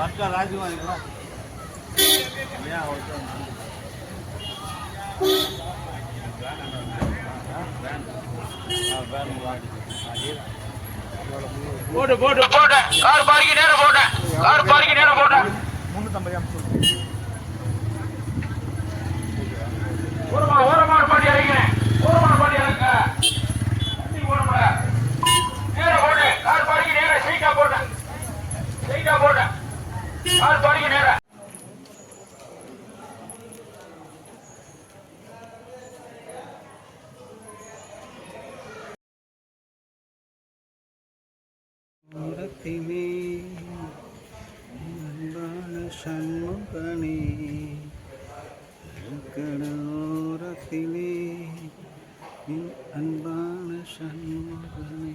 அக்கா ராஜ்குமார் போட்டு போட்டு போட்டு கார் பார்க்கிங் நேரம் போட்டேன் கார் பார்க்கிங் நேரம் போட்டேன் முன்னூத்தி ஐம்பது கார் நேரம் உலகத்திலே அன்பான சண்முகனே கடலோரத்திலே என் அன்பான சண்முகனே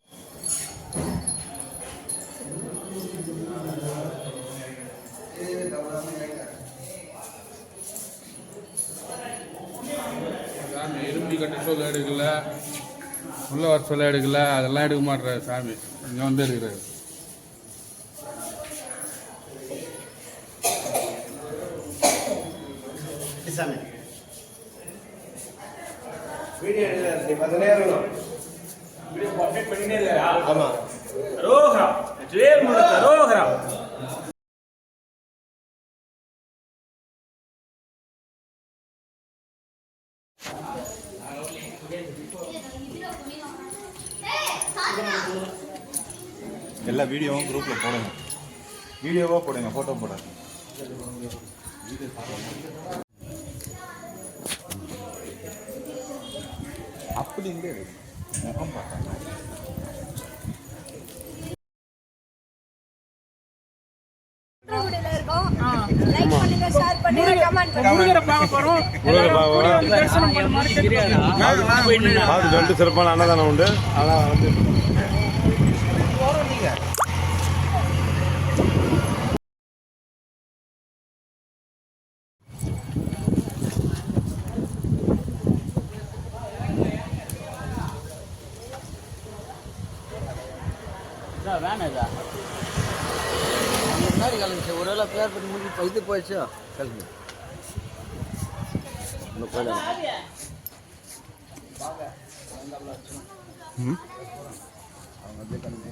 சொல்ல எடுக்கல. உள்ள வர சொல்ல எடுக்கல. அதெல்லாம் எடுக்க மாட்டுறாரு சாமி. இங்கே வந்து எடுக்கிறாரு. ரோஹரா ஜெயல் முழுக்க ரோஹரா எல்லா வீடியோவும் குரூப்பில் போடுங்க. வீடியோவாக போடுங்க ஃபோட்டோ போடாது. அப்படி இல்லை முகம் பார்த்தா லைக் பண்ணுங்க ஷேர் பண்ணுங்க கமெண்ட் பண்ணுங்க அது ரெண்டு சிறப்பான அன்னதானம் உண்டு ஆனால் வந்து முன்னாடி கிளம்பிச்சு ஒருவேளை பேர் பண்ணி முடிஞ்சு இது போயிடுச்சோ? கிளம்பி போயிடலாம். அவங்க அப்படியே கிளம்பி